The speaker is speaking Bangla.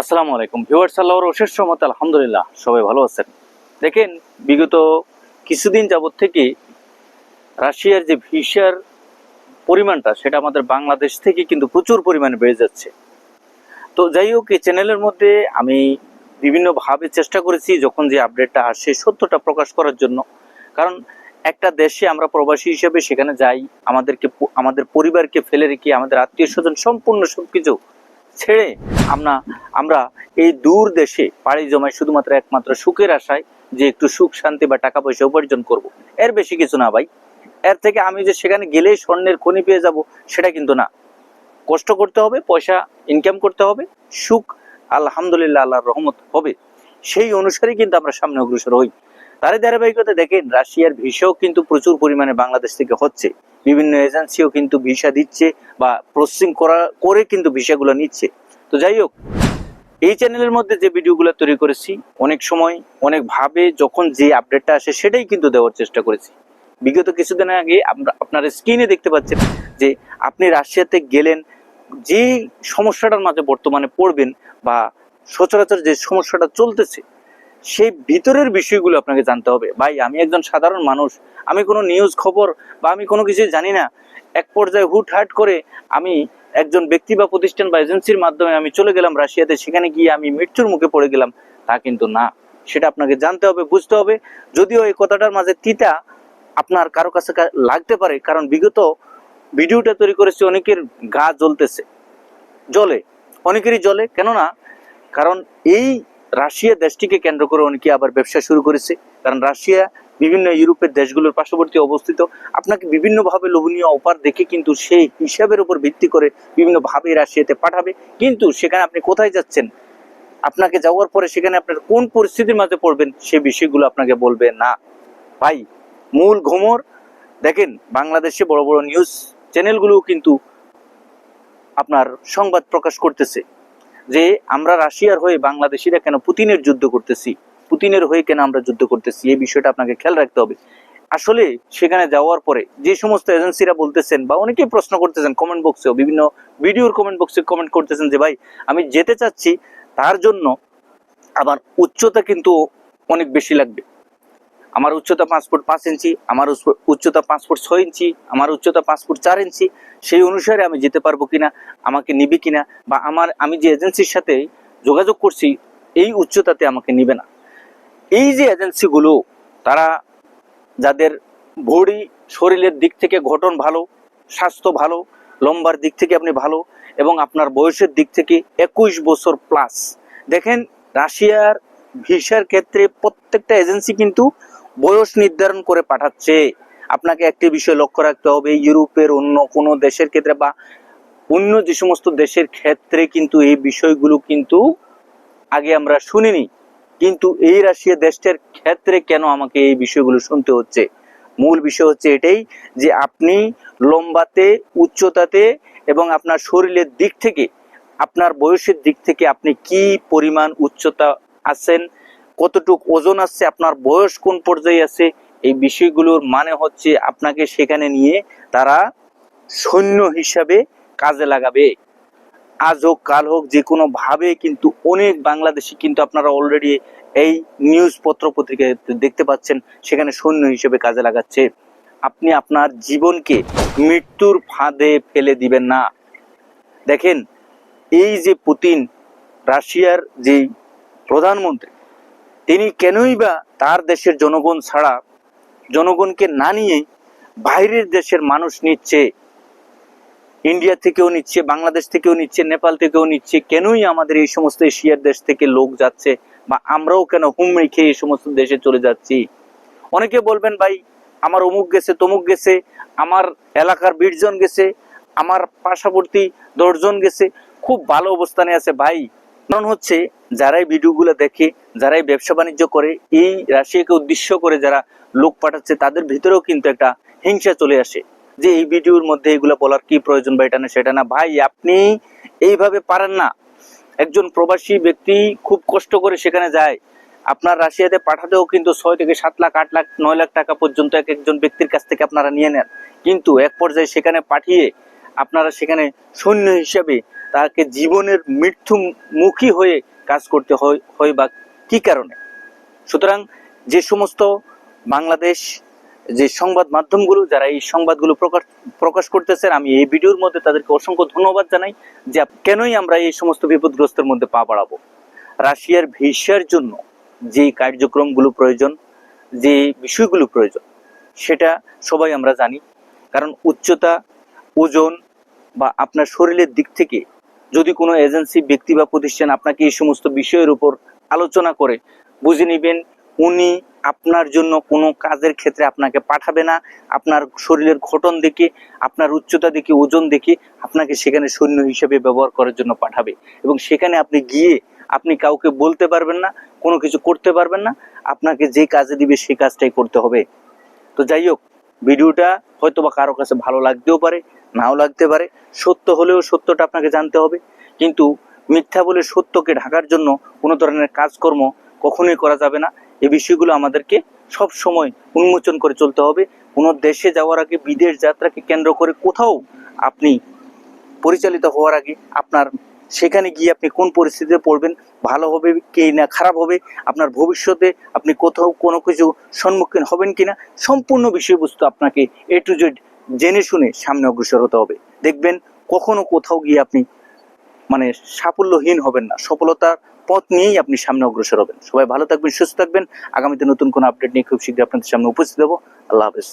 আসসালামু আলাইকুম। ভিউয়ার্স, আল্লাহর অশেষ রহমত, আলহামদুলিল্লাহ, সবাই ভালো আছেন। দেখেন, বিগত কিছুদিন যাবৎ থেকে রাশিয়ার যে ভিসার পরিমাণটা, সেটা আমাদের বাংলাদেশ থেকে কিন্তু প্রচুর পরিমাণে বেড়ে যাচ্ছে। তো যাই হোক, এই চ্যানেলের মধ্যে আমি বিভিন্নভাবে চেষ্টা করেছি যখন যে আপডেটটা আসে, সত্যটা প্রকাশ করার জন্য। কারণ একটা দেশে আমরা প্রবাসী হিসেবে সেখানে যাই, আমাদেরকে, আমাদের পরিবারকে ফেলে রেখে আমাদের আত্মীয় স্বজন সম্পূর্ণ সবকিছু ছেড়ে আমরা আমরা এই দূর দেশে পাড়ি জমায় শুধুমাত্র একমাত্র সুখের আশায় যে একটু সুখ, শান্তি বা টাকা পয়সা উপার্জন করব। এর বেশি কিছু না ভাই। এর থেকে আমি যে সেখানে গেলেই স্বর্ণের খনি পেয়ে যাব, সেটা কিন্তু না। কষ্ট করতে হবে, পয়সা ইনকাম করতে হবে, সুখ আলহামদুলিল্লাহ আল্লাহর রহমত হবে। সেই অনুসারে কিন্তু আমরা সামনে অগ্রসর হই। তারই ধারাবাহিকতা দেখেন, রাশিয়ার ভিসাও কিন্তু প্রচুর পরিমাণে বাংলাদেশ থেকে হচ্ছে। বিভিন্ন এজেন্সিও কিন্তু ভিসা দিচ্ছে বা প্রসেসিং করা, করে কিন্তু ভিসাগুলো নিচ্ছে। তো যাই হোক, এই চ্যানেলের মধ্যে যে ভিডিওগুলো তৈরি করেছি, অনেক সময় অনেক ভাবে যখন যে আপডেটটা আসে সেটাই কিন্তু দেওয়ার চেষ্টা করেছি। বিগত কিছুদিন আগে আপনার স্ক্রিনে দেখতে পাচ্ছেন যে আপনি রাশিয়াতে গেলেন, যে সমস্যাটার মাঝে বর্তমানে পড়বেন বা সচরাচর যে সমস্যাটা চলতেছে সেই ভিতরের বিষয়গুলো আপনাকে জানতে হবে। ভাই, আমি একজন সাধারণ মানুষ, আমি কোনো নিউজ খবর বা আমি কোনো কিছু জানি না। এক পর্যায়ে হুট হুটহাট করে আমি একজন ব্যক্তি বা প্রতিষ্ঠান বা এজেন্সির মাধ্যমে আমি চলে গেলাম রাশিয়াতে, সেখানে গিয়ে আমি মৃত্যুর মুখে পড়ে গেলাম। তা কিন্তু না। সেটা আপনাকে জানতে হবে, বুঝতে হবে। যদিও এই কথাটার মাঝে তিতা আপনার কারও কাছে লাগতে পারে, কারণ বিগত ভিডিওটা তৈরি করেছে অনেকের গা জ্বলতেছে। জলে অনেকেরই জলে কেননা, কারণ এই রাশিয়া দেশটিকে কেন্দ্র করে অনেকে আবার ব্যবসা শুরু করেছে। কারণ রাশিয়া বিভিন্ন ইউরোপের দেশগুলোর পার্শ্ববর্তী অবস্থিত। আপনাকে বিভিন্নভাবে লোভনীয় অফার দেখে কিন্তু সেই হিসাবের উপর ভিত্তি করে বিভিন্নভাবে রাশিয়াতে পাঠাবে। কিন্তু সেখানে আপনি কোথায় যাচ্ছেন? আপনাকে যাওয়ার পরে সেখানে আপনার কোন পরিস্থিতির মাঝে পড়বেন সে বিষয়গুলো আপনাকে বলবে না। ভাই, মূল ঘুমর, দেখেন বাংলাদেশে বড় বড় নিউজ চ্যানেলগুলো কিন্তু আপনার সংবাদ প্রকাশ করতেছে। যে আমরা রাশিয়ার হয়ে বাংলাদেশিরা কেন পুতিনের যুদ্ধ করতেছি? পুতিনের হয়ে কেন আমরা যুদ্ধ করতেছি? এই বিষয়টা আপনাকে খেয়াল রাখতে হবে। আসলে সেখানে যাওয়ার পরে যে সমস্ত এজেন্সিরা বলতেছেন বা অনেকেই প্রশ্ন করতেছেন কমেন্ট বক্সেও বিভিন্ন ভিডিওর কমেন্ট বক্সে কমেন্ট করতেছেন যে, ভাই, আমি যেতে চাচ্ছি, তার জন্য আমার উচ্চতা কিন্তু অনেক বেশি লাগবে। আমার উচ্চতা পাঁচ ফুট পাঁচ ইঞ্চি, আমার উচ্চতা পাঁচ ফুট ছয় ইঞ্চি, আমার উচ্চতা পাঁচ ফুট চার ইঞ্চি, সেই অনুসারে আমি যেতে পারব কিনা, আমাকে নিবে কিনা, বা আমার, আমি যে এজেন্সির সাথে যোগাযোগ করছি, এই উচ্চতাতে আমাকে নিবে না। এই যে এজেন্সিগুলো, তারা যাদের বডি শরীরের দিক থেকে গঠন ভালো, স্বাস্থ্য ভালো, লম্বার দিক থেকে আপনি ভালো, এবং আপনার বয়সের দিক থেকে একুশ বছর প্লাস দেখেন, রাশিয়ার ভিসার ক্ষেত্রে প্রত্যেকটা এজেন্সি কিন্তু বয়স নির্ধারণ করে পাঠাচ্ছে। আপনাকে একটি বিষয় লক্ষ্য রাখতে হবে, ইউরোপের অন্য কোনো দেশের ক্ষেত্রে বা অন্য যে সমস্ত দেশের ক্ষেত্রে কিন্তু এই বিষয়গুলো কিন্তু আগে আমরা শুনিনি। কিন্তু এই রাশিয়া দেশটার ক্ষেত্রে কেন আমাকে এই বিষয়গুলো শুনতে হচ্ছে? মূল বিষয় হচ্ছে এটাই যে আপনি লম্বাতে, উচ্চতাতে এবং আপনার শরীরের দিক থেকে, আপনার বয়সের দিক থেকে আপনি কি পরিমাণ উচ্চতা আছেন কতটুক ওজন আছে আপনার বয়স কোন পর্যায়ে আছে, এই বিষয়গুলোর মানে হচ্ছে আপনাকে সেখানে নিয়ে তারা সৈন্য হিসাবে কাজে লাগাবে। আজ হোক, কাল হোক, যে কোনো ভাবে কিন্তু অনেক বাংলাদেশি কিন্তু আপনারা অলরেডি এই নিউজ পত্র পত্রিকায় দেখতে পাচ্ছেন, সেখানে সৈন্য হিসেবে কাজে লাগাচ্ছে। আপনি আপনার জীবনকে মৃত্যুর ফাঁদে ফেলে দিবেন না। দেখেন, এই যে পুতিন, রাশিয়ার যে প্রধানমন্ত্রী তিনি কেনই বা তার দেশের জনগণ ছাড়া জনগণকে না নিয়ে বাইরের দেশের মানুষ নিচ্ছে, ইন্ডিয়া থেকেও নিচ্ছে, বাংলাদেশ থেকেও নিচ্ছে, নেপাল থেকেও নিচ্ছে, কেনই আমাদের এই সমস্ত এশিয়ার দেশ থেকে লোক যাচ্ছে বা আমরাও কেন হুমড়ি খেয়ে এই সমস্ত দেশে চলে যাচ্ছি? অনেকে বলবেন, ভাই, আমার অমুক গেছে, তমুক গেছে, আমার এলাকার বিশজন গেছে, আমার পার্শ্ববর্তী দশজন গেছে। খুব ভালো অবস্থানে আছে, ভাই কারণ হচ্ছে, যারাই ভিডিওগুলো দেখে, যারাই ব্যবসা বাণিজ্য করে, এই রাশিয়াকে উদ্দেশ্য করে যারা লোক পাঠাচ্ছে, তাদের ভিতরেও কিন্তু একটা হিংসা চলে আসে। যে এই ভিডিওর মধ্যে এগুলো বলার কি প্রয়োজন বা এটা না, সেটা না। ভাই, আপনি এইভাবে পারেন না। একজন প্রবাসী ব্যক্তি খুব কষ্ট করে সেখানে যায়। আপনার রাশিয়াতে পাঠাতেও কিন্তু ছয় থেকে সাত লাখ, আট লাখ, নয় লাখ টাকা পর্যন্ত এক একজন ব্যক্তির কাছ থেকে আপনারা নিয়ে নেন। কিন্তু এক পর্যায়ে সেখানে পাঠিয়ে আপনারা সেখানে সৈন্য হিসাবে তাকে জীবনের মৃত্যুমুখী হয়ে কাজ করতে হয় বা কি কারণে? সুতরাং যে সমস্ত বাংলাদেশ যে সংবাদ মাধ্যমগুলো, যারা এই সংবাদগুলো প্রকাশ প্রকাশ করতেছেন, আমি এই ভিডিওর মধ্যে তাদেরকে অসংখ্য ধন্যবাদ জানাই যে কেনই আমরা এই সমস্ত বিপদগ্রস্তের মধ্যে পা বাড়াবো? রাশিয়ার ভিসার জন্য যে কার্যক্রমগুলো প্রয়োজন, যে বিষয়গুলো প্রয়োজন, সেটা সবাই আমরা জানি। কারণ উচ্চতা, ওজন বা আপনার শরীরের দিক থেকে যদি কোনো এজেন্সি, ব্যক্তি বা প্রতিষ্ঠান আপনাকে এই সমস্ত বিষয়ের উপর আলোচনা করে, বুঝে নেবেন উনি আপনার জন্য কোনো কাজের ক্ষেত্রে আপনাকে পাঠাবে না, আপনার শরীরের ঘটন দেখে, আপনার উচ্চতা দেখে, ওজন দেখে আপনাকে সেখানে সৈন্য হিসেবে ব্যবহার করার জন্য পাঠাবে। এবং সেখানে আপনি গিয়ে আপনি কাউকে বলতে পারবেন না, কোনো কিছু করতে পারবেন না, আপনাকে যে কাজে দিবে সেই কাজটাই করতে হবে। তো যাই হোক ভিডিওটা হয়তো বা কারও কাছে ভালো লাগতেও পারে, নাও লাগতে পারে। সত্য হলেও সত্যটা আপনাকে জানতে হবে। কিন্তু মিথ্যা বলে সত্যকে ঢাকার জন্য কোনো ধরনের কাজকর্ম কখনোই করা যাবে না। এই বিষয়গুলো আমাদেরকে সব সময় উন্মোচন করে চলতে হবে। কোনো দেশে যাওয়ার আগে, বিদেশ যাত্রাকে কেন্দ্র করে কোথাও আপনি পরিচালিত হওয়ার আগে আপনার সেখানে গিয়ে আপনি কোন পরিস্থিতিতে পড়বেন, ভালো হবে কি না, খারাপ হবে, আপনার ভবিষ্যতে আপনি কোথাও কোনো কিছু সম্মুখীন হবেন কিনা, সম্পূর্ণ বিষয়বস্তু আপনাকে এ টু জেড জেনে শুনে সামনে অগ্রসর হতে হবে। দেখবেন কখনো কোথাও গিয়ে আপনি মানে সাফল্যহীন হবেন না, সফলতার পথ নিয়েই আপনি সামনে অগ্রসর হবেন। সবাই ভালো থাকবেন, সুস্থ থাকবেন। আগামীতে নতুন কোনো আপডেট নিয়ে খুব শীঘ্রই আপনাদের সামনে উপস্থিত হব। আল্লাহ হাফেজ।